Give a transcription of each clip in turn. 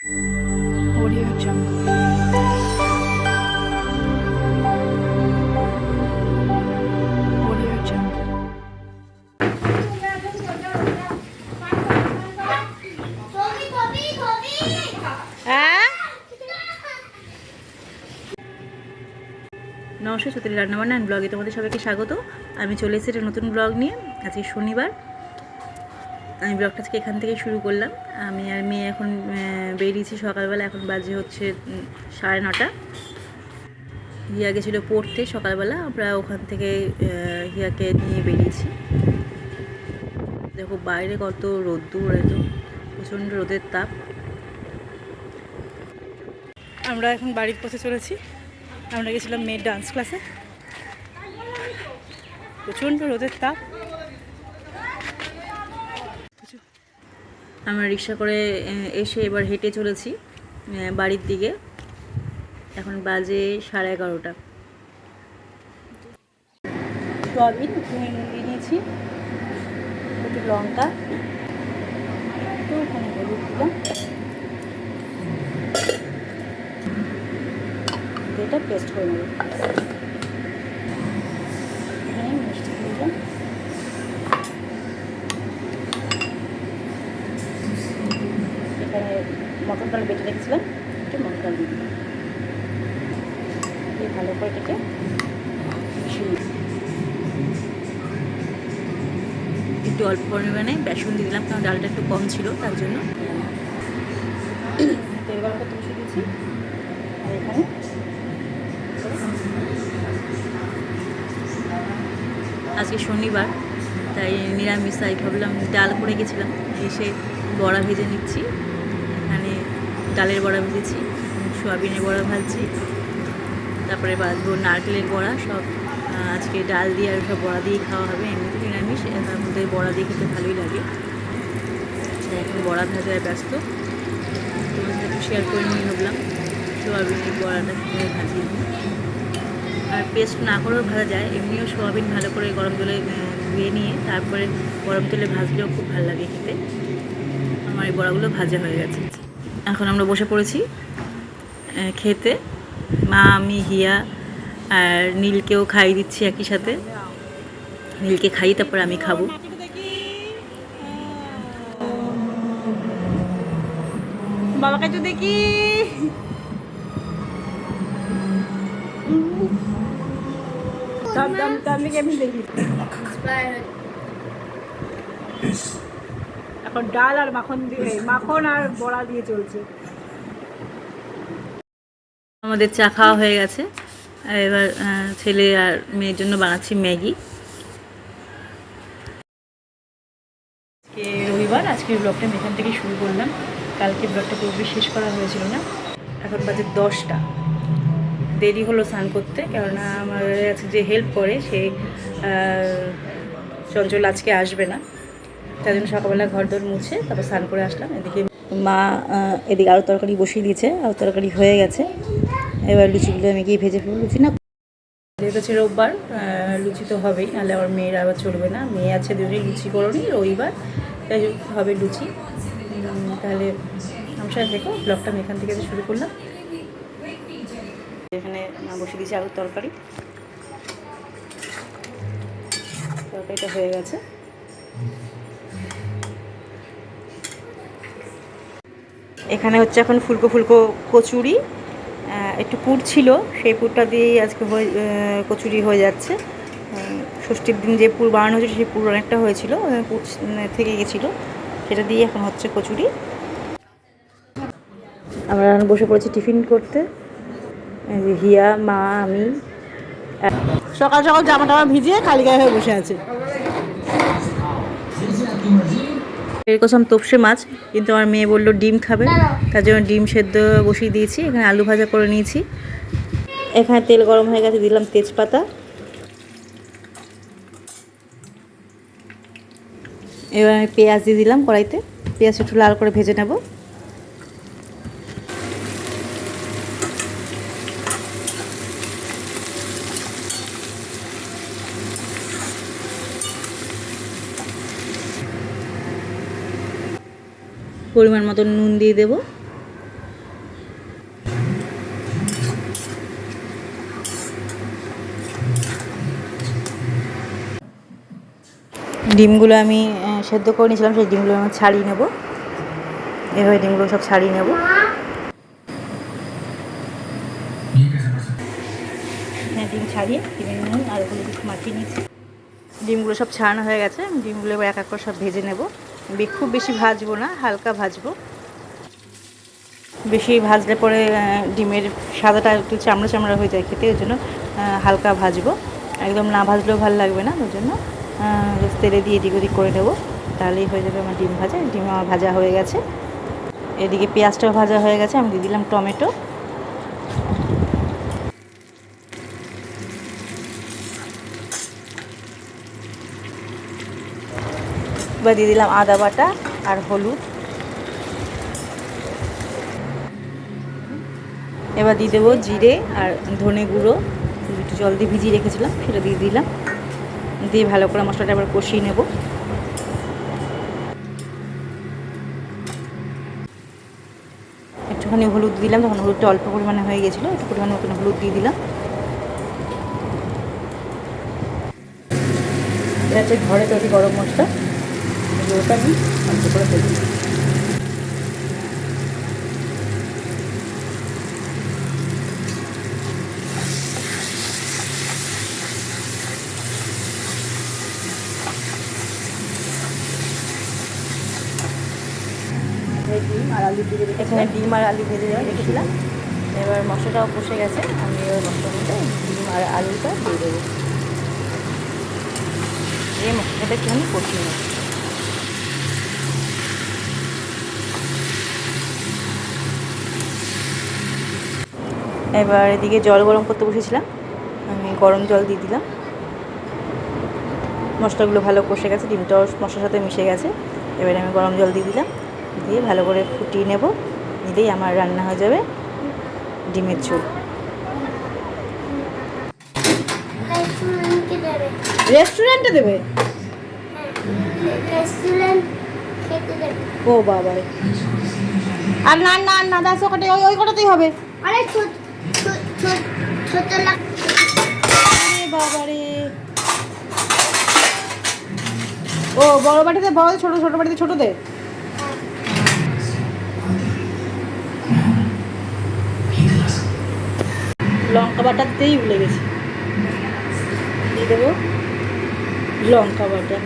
Audio Jungle. নমস্কার সত্যি রান্নাবান্না ব্লগে তোমাদের সবাইকে স্বাগত। আমি চলে এসেছি নতুন ব্লগ নিয়ে। আজকে শনিবার। আমি ব্লগটা আজকে এখান থেকে শুরু করলাম। আমি আর মেয়ে এখন বেরিয়েছি সকালবেলা, এখন বাজে হচ্ছে সাড়ে নটা। হিয়া গেছিল পড়তে সকালবেলা, আমরা ওখান থেকে হিয়াকে নিয়ে বেরিয়েছি। দেখো বাইরে কত রোদ্দুর এত প্রচণ্ড রোদের তাপ। আমরা এখন বাড়ির পথে চলেছি। আমরা গেছিলাম মেয়ের ডান্স ক্লাসে প্রচণ্ড রোদের তাপ। আমরা রিক্সা করে এসে এবার হেঁটে চলেছি বাড়ির দিকে। এখন বাজে সাড়ে এগারোটা। সয়াবিন নিয়ে নিয়েছি, একটু লঙ্কা, একটু ওখানে হলুদ দিলাম। এটা পেস্ট করে নেব এখানে মিষ্টি দিয়ে দিলাম এখানে মটর ডাল বেটে রেখেছিলাম একটু মটর ডাল দিয়ে দিলাম দিয়ে ভালো করে একটু অল্প পরিমাণে বেসন দিয়ে দিলাম, কারণ ডালটা একটু কম ছিল তার জন্য। তেল গরম করতে বসে দিয়েছি? আর এখানে আজকে শনিবার, তাই নিরামিষ, তাই ভাবলাম ডাল করে গেছিলাম। এসে বড়া ভেজে নিচ্ছি। এখানে ডালের বড়া ভেজেছি। সোয়াবিনের বড়া ভাজছি। তারপরে ভাজবো নারকেলের বড়া, সব আজকে ডাল দিয়ে আর সব বড়া দিয়ে খাওয়া হবে, এমনিতে নিরামিষ তার মধ্যে বড়া দিয়ে খেতে ভালোই লাগে। এখন বড়া ভাজায় ব্যস্ত। তোমার সাথে শেয়ার করে নিয়ে ভাবলাম, সোয়াবিনের বড়াটা কীভাবে ভাজিয়ে আর পেস্ট না করেও ভাজা যায়, এমনিও সোয়াবিন ভালো করে গরম জলে ধুয়ে নিয়ে তারপরে গরম তেলে ভাজলেও খুব ভালো লাগে খেতে। আমার এই বড়াগুলো ভাজা হয়ে গেছে। এখন আমরা বসে পড়েছি। খেতে। মা আমি হিয়া আর নীলকেও খাইয়ে দিচ্ছি একই সাথে। নীলকে খাই তারপরে আমি খাব। বাবাকে তো দেখি। দাম দাম দাম দেখি আমি দেখি। এখন ডাল আর মাখন দিয়ে মাখন আর বড়া দিয়ে চলছে। আমাদের চা খাওয়া হয়ে গেছে। এবার ছেলে আর মেয়ের জন্য বানাচ্ছি ম্যাগি। আজকে রবিবার, আজকের ব্লগটা আমি এখান থেকে শুরু করলাম। কালকে ব্লগটা পুরোপুরি শেষ করা হয়েছিল না। এখন বাজে দশটা। দেরি হলো স্নান করতে, কেননা আমার আছে যে হেল্প করে, সে চঞ্চল আজকে আসবে না। তার জন্য সকালবেলা ঘর দর মুছে তারপর স্নান করে আসলাম। এদিকে মা এদিকে আরও তরকারি বসিয়ে দিয়েছে, আরও তরকারি হয়ে গেছে। এবার লুচিগুলো আমি গিয়ে ভেজে ফেলব। লুচি না যেহেতু ছিল রোববার লুচি তো হবেই, নাহলে আমার মেয়ের আবার চলবে না। মেয়ে আছে দুটোই লুচি করোনি, রবিবার। তাই হবে লুচি। তাহলে আমার সাথে দেখো ব্লগটা আমি এখান থেকে শুরু করলাম। এখানে বসে দিয়েছি আলুর তরকারি। তরকারিটা হয়ে গেছে। এখানে হচ্ছে এখন ফুলকো ফুলকো কচুরি একটু পুর ছিল, সেই পুরটা দিয়েই আজকে হয়ে কচুরি হয়ে যাচ্ছে। ষষ্ঠীর দিন যে পুর বানানো হয়েছিল, সেই পুর অনেকটা হয়েছিল পুর থেকে গেছিল। সেটা দিয়ে এখন হচ্ছে কচুরি। আমরা এখন বসে পড়েছি টিফিন করতে। হিয়া, মা, আমি। সকাল সকাল জামা টামা ভিজিয়ে খালি গায়ে হয়ে বসে আছে। এরকম তোপসে মাছ, কিন্তু আমার মেয়ে বলল, ডিম খাবে? তার জন্য ডিম সেদ্ধ বসিয়ে দিয়েছি, এখানে আলু ভাজা করে নিয়েছি। এখানে তেল গরম হয়ে গেছে, দিলাম তেজপাতা। এবার আমি পেঁয়াজ দিয়ে দিলাম কড়াইতে পেঁয়াজ একটু লাল করে ভেজে নেব। পরিমাণ মতো নুন দিয়ে দেবো। ডিমগুলো আমি সেদ্ধ করে নিয়েছিলাম, সেই ডিমগুলো আমি ছাড়িয়ে নেব। এভাবে ডিমগুলো সব ছাড়িয়ে নেব। হ্যাঁ ডিম ছাড়িয়ে ডিমের নুন আর ওগুলো মাখিয়ে নিয়েছি। ডিমগুলো সব ছাড়ানো হয়ে গেছে ডিমগুলো এবার এক এক করে সব ভেজে নেব। খুব বেশি ভাজবো না, হালকা ভাজবো। বেশি ভাজলে পরে ডিমের সাদাটা একটু চামড়া চামড়া হয়ে যায় খেতে, ওই জন্য হালকা ভাজবো। একদম না ভাজলেও ভালো লাগবে না, ওই জন্য। তেলে দিয়ে এদিক ওদিক করে নেব। তাহলেই হয়ে যাবে আমার ডিম ভাজা। ডিম আমার ভাজা হয়ে গেছে। এদিকে পেঁয়াজটাও ভাজা হয়ে গেছে। আমি দিয়ে দিলাম টমেটো। এবার দিয়ে দিলাম আদা বাটা আর হলুদ। এবার দিয়ে দেবো জিরে আর ধনে গুঁড়ো। একটু জল দিয়ে ভিজিয়ে রেখেছিলাম, সেটা দিয়ে দিলাম। দিয়ে ভালো করে মশলাটা এবার কষিয়ে নেব। একটুখানি হলুদ দিলাম, তখন হলুদটা অল্প পরিমাণে হয়ে গেছিল, একটু পরিমাণ মতন হলুদ দিয়ে দিলাম। এটা হচ্ছে ঘরে তৈরি গরম মশলা, ওটা আমি করে ফেলি ডিম আর আলু ভেজে এখানে ডিম আর আলু ভেজে রেখেছিলাম এবার মশলাটাও কষে গেছে, আমি মশলার মধ্যে ডিম আর আলুটা দিয়ে দেবো। এই মশলাটা একটুখানি কষিয়ে নেব। এবার এদিকে জল গরম করতে বসেছিলাম, আমি গরম জল দিয়ে দিলাম। মশলাগুলো ভালো কষে গেছে, ডিমটাও মশলার সাথে মিশে গেছে। এবারে আমি গরম জল দিয়ে দিলাম। দিয়ে ভালো করে ফুটিয়ে নেব নিলেই আমার রান্না হয়ে যাবে ডিমের ঝোল। রেস্টুরেন্টে দেবে? ও বাবা রে। আর না না না দাস ওখানে ওই ওই কটাতেই হবে। আরে ছোট ছোট ছোট ছোট বাবা রে। ও বড় বাটিতে বড় ছোট ছোট বাটিতে ছোটতে লঙ্কা বাটাতেই ভুলে গেছি। দিয়ে দেবো লঙ্কা বাটা।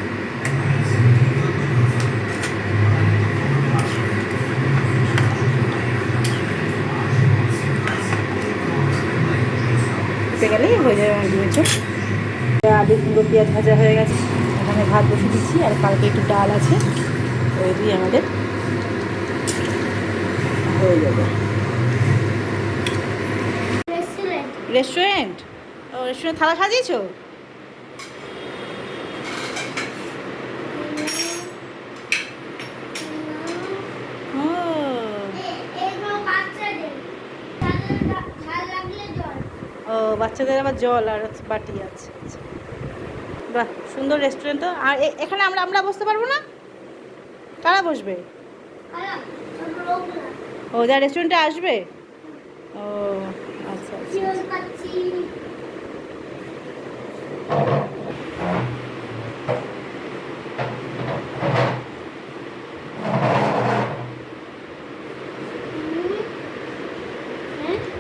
গেলেই হয়ে যাবে আমার ডিমের আলু কুমড়ো পেঁয়াজ ভাজা হয়ে গেছে। এখানে ভাত বসে দিচ্ছি আর কালকে একটু ডাল আছে। ওই দিয়ে আমাদের হয়ে যাবে। রেস্টুরেন্ট? ও রেস্টুরেন্ট থালা সাজিয়েছো? ও। বাচ্চাদের আবার জল আর বাটি আছে। বাহ সুন্দর রেস্টুরেন্ট তো। আর এখানে আমরা আমরা বসতে পারব না? কারা বসবে? ও যা রেস্টুরেন্টে আসবে? ও।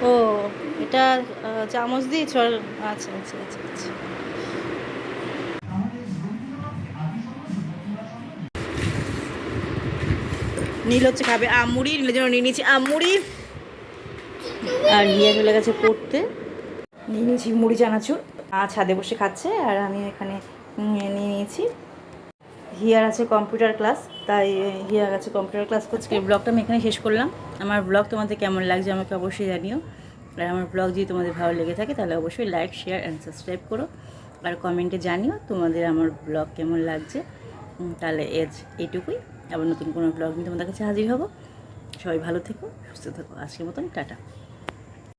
ও, এটা চামচ দিয়ে চল আচ্ছা আচ্ছা আচ্ছা আচ্ছা। নীল হচ্ছে খাবে। আমুড়ি নীলের জন্য নিয়ে নিয়েছি আমুড়ি আর হিয়া চলে গেছে পড়তে। নিয়ে নিয়েছি মুড়ি চানাচুর। আর ছাদে বসে খাচ্ছে আর আমি এখানে নিয়ে নিয়েছি। হিয়ার আছে কম্পিউটার ক্লাস তাই হিয়ার আছে কম্পিউটার ক্লাস করছে। ব্লগটা আমি এখানে শেষ করলাম। আমার ব্লগ তোমাদের কেমন লাগছে আমাকে অবশ্যই জানিও। আর আমার ব্লগ যদি তোমাদের ভালো লেগে থাকে তাহলে অবশ্যই লাইক শেয়ার অ্যান্ড সাবস্ক্রাইব করো। আর কমেন্টে জানিও তোমাদের আমার ব্লগ কেমন লাগছে। তাহলে এজ এইটুকুই আবার নতুন কোনো ব্লগ নিয়ে তোমাদের কাছে হাজির হব। সবাই ভালো থেকো সুস্থ থেকো। আজকের মতন টাটা।